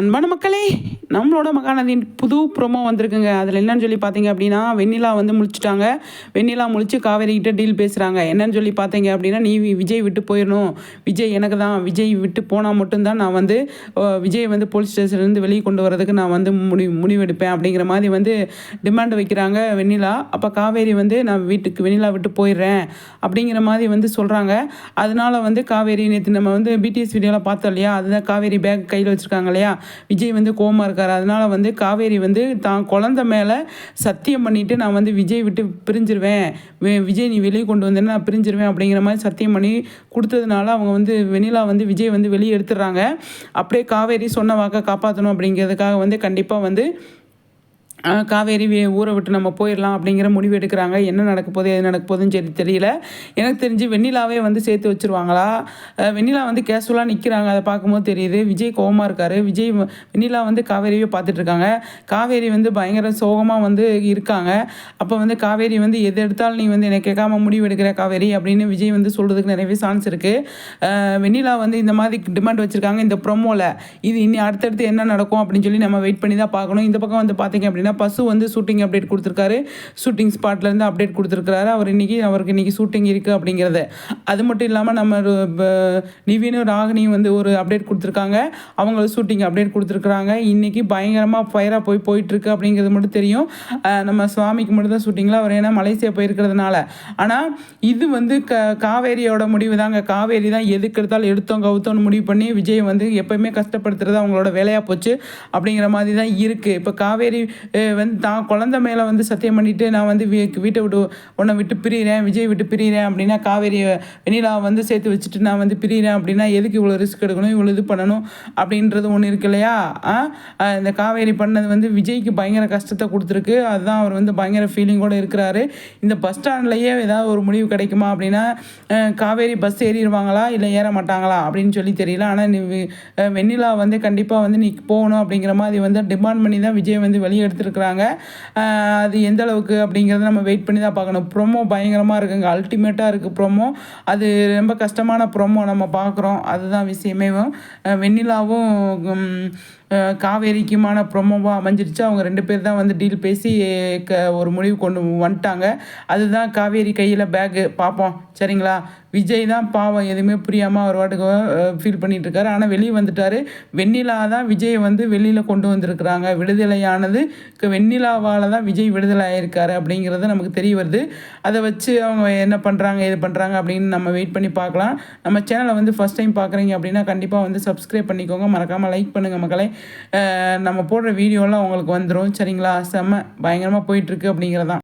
அன்பான மக்களே நம்மளோட மகாநதியின் புது ப்ரோமோ வந்திருக்குங்க. அதில் என்னன்னு சொல்லி பார்த்தீங்க அப்படின்னா வெண்ணிலா வந்து முழிச்சிட்டாங்க. வெண்ணிலா முழிச்சு காவேரிக்கிட்ட டீல் பேசுகிறாங்க என்னன்னு சொல்லி பார்த்தீங்க அப்படின்னா நீ விஜய் விட்டு போயிடணும். விஜய் எனக்கு தான். விஜய் விட்டு போனால் மட்டும்தான் நான் வந்து விஜய் வந்து போலீஸ் ஸ்டேஷன்லேருந்து வெளியே கொண்டு வரதுக்கு நான் வந்து முடி முடிவெடுப்பேன் அப்படிங்கிற மாதிரி வந்து டிமாண்ட் வைக்கிறாங்க வெண்ணிலா. அப்போ காவேரி வந்து நான் வீட்டுக்கு வெண்ணிலா விட்டு போயிடுறேன் அப்படிங்கிற மாதிரி வந்து சொல்கிறாங்க அதனால வந்து காவேரி நேற்று நம்ம வந்து பிடிஎஸ் வீடியோவில் பார்த்தோம் இல்லையா? அதுதான் காவேரி பேக் கையில் வச்சுருக்காங்க இல்லையா? விஜய் வந்து கோமா இருக்கார். அதனால வந்து காவேரி வந்து தான் குழந்த மேலே சத்தியம் பண்ணிட்டு நான் வந்து விஜய் விட்டு பிரிஞ்சிருவேன். விஜய் நீ வெளியே கொண்டு வந்தேன்னா நான் பிரிஞ்சிருவேன் அப்படிங்கிற மாதிரி சத்தியம் பண்ணி கொடுத்ததுனால அவங்க வந்து வெனிலா வந்து விஜய் வந்து வெளியே எடுத்துடுறாங்க. அப்படியே காவேரி சொன்ன வாக்கை காப்பாற்றணும் அப்படிங்கிறதுக்காக வந்து கண்டிப்பாக வந்து காவேரி ஊரை விட்டு நம்ம போயிடலாம் அப்படிங்கிற முடிவு எடுக்கிறாங்க. என்ன நடக்க போகுது எது நடக்க போகுதுன்னு சரி தெரியல. எனக்கு தெரிஞ்சு வெண்ணிலாவே வந்து சேர்த்து வச்சிருவாங்களா? வெண்ணிலா வந்து கேஷுவலாக நிற்கிறாங்க அதை பார்க்கும்போது தெரியுது விஜய் கோவமாக இருக்கார். விஜய் வெண்ணிலா வந்து காவேரியே பார்த்துட்ருக்காங்க காவேரி வந்து பயங்கர சோகமாக வந்து இருக்காங்க. அப்போ வந்து காவேரி வந்து எது எடுத்தாலும் நீ வந்து என்னை கேட்காம முடிவு எடுக்கிற காவேரி அப்படின்னு விஜய் வந்து சொல்கிறதுக்கு நிறையவே சான்ஸ் இருக்குது வெண்ணிலா வந்து இந்த மாதிரி டிமாண்ட் வச்சுருக்காங்க இந்த ப்ரொமோவில் இது இனி அடுத்தடுத்து என்ன நடக்கும் அப்படின்னு சொல்லி நம்ம வெயிட் பண்ணி தான் பார்க்கணும். இந்த பக்கம் வந்து பார்த்திங்க அப்படின்னா பசு வந்து ஷூட்டிங் அப்டேட் கொடுத்துருக்காரு. ஷூட்டிங் ஸ்பாட்லேருந்து அப்டேட் கொடுத்துருக்காரு அவர் இன்னைக்கு அவருக்கு இன்றைக்கி ஷூட்டிங் இருக்குது அப்படிங்கிறத. அது மட்டும் இல்லாமல் நம்ம நிவினும் ராகினியும் வந்து ஒரு அப்டேட் கொடுத்துருக்காங்க. அவங்களும் ஷூட்டிங் அப்டேட் கொடுத்துருக்குறாங்க. இன்னைக்கு பயங்கரமாக ஃபயராக போய் போயிட்டுருக்கு அப்படிங்கிறது மட்டும் தெரியும். நம்ம சுவாமிக்கு மட்டும் தான் ஷூட்டிங்கில் அவர் ஏன்னா மலேசியா போயிருக்கிறதுனால. ஆனால் இது வந்து க காவேரியோட முடிவு தாங்க. காவேரி தான் எதுக்கு எடுத்தாலும் எடுத்தோம் கவுத்தோன்னு முடிவு பண்ணி விஜய் வந்து எப்பயுமே கஷ்டப்படுத்துறது அவங்களோட வேலையாக போச்சு அப்படிங்கிற மாதிரி தான் இருக்குது இப்போ காவேரி வந்து தான் குழந்த மேலே வந்து சத்தியம் பண்ணிட்டு நான் வந்து வீ- வீட்டை விட்டு உன்னை விட்டு பிரிகிறேன் விஜய் விட்டு பிரிகிறேன் அப்படின்னா காவேரி வெண்ணிலா வந்து சேர்த்து வச்சுட்டு நான் வந்து பிரிகிறேன் அப்படின்னா எதுக்கு இவ்வளோ ரிஸ்க் எடுக்கணும் இவ்வளோ இது பண்ணணும் அப்படின்றது ஒன்று இருக்கு இல்லையா? இந்த காவேரி பண்ணது வந்து விஜய்க்கு பயங்கர கஷ்டத்தை கொடுத்துருக்கு. அதுதான் அவர் வந்து பயங்கர ஃபீலிங்கோடு இருக்கிறாரு. இந்த பஸ் ஸ்டாண்ட்லேயே ஏதாவது ஒரு முடிவு கிடைக்குமா அப்படின்னா காவேரி பஸ் ஏறிடுவாங்களா இல்லை ஏற மாட்டாங்களா அப்படின்னு சொல்லி தெரியல. ஆனால் வெண்ணிலா வந்து கண்டிப்பாக வந்து நீ போகணும் அப்படிங்கிற மாதிரி வந்து டிமாண்ட் பண்ணி தான் விஜய் வந்து வெளியே எடுத்துருக்கு அஹ், அது எந்த அளவுக்கு அப்படிங்கிறத நம்ம வெயிட் பண்ணி தான் பார்க்கணும். ப்ரோமோ பயங்கரமாக இருக்குங்க. அல்டிமேட்டாக இருக்குது ப்ரொமோ அது ரொம்ப கஷ்டமான ப்ரொமோ நம்ம பார்க்குறோம். அதுதான் விஷயமே. வெண்ணிலாவும் காவேரிக்குமான ப்ரொமோவாக அமைஞ்சிருச்சு. அவங்க ரெண்டு பேர் தான் வந்து டீல் பேசி க ஒரு முடிவு கொண்டு வந்துட்டாங்க. அதுதான் காவேரி கையில் பேக்கு பார்ப்போம் சரிங்களா? விஜய் தான் பாவம். எதுவுமே புரியாமல் அவர் வாட்டுக்கு ஃபீல் பண்ணிகிட்ருக்காரு ஆனால் வெளியே வந்துட்டார். வெண்ணிலா தான் விஜயை வந்து வெளியில் கொண்டு வந்திருக்கிறாங்க. விடுதலையானது க- வெண்ணிலாவால் தான் விஜய் விடுதலை ஆயிருக்காரு அப்படிங்கிறது நமக்கு தெரிய வருது. அதை வச்சு அவங்க என்ன பண்ணுறாங்க இது பண்ணுறாங்க அப்படின்னு நம்ம வெயிட் பண்ணி பார்க்கலாம். நம்ம சேனலை வந்து ஃபஸ்ட் டைம் பார்க்குறீங்க அப்படின்னா கண்டிப்பாக வந்து சப்ஸ்கிரைப் பண்ணிக்கோங்க. மறக்காமல் லைக் பண்ணுங்கள் மக்களை. நம்ம போடுற வீடியோலாம் உங்களுக்கு வந்துடும் சரிங்களா? செம்ம பயங்கரமாக போயிட்டுருக்கு அப்படிங்கிறதான்.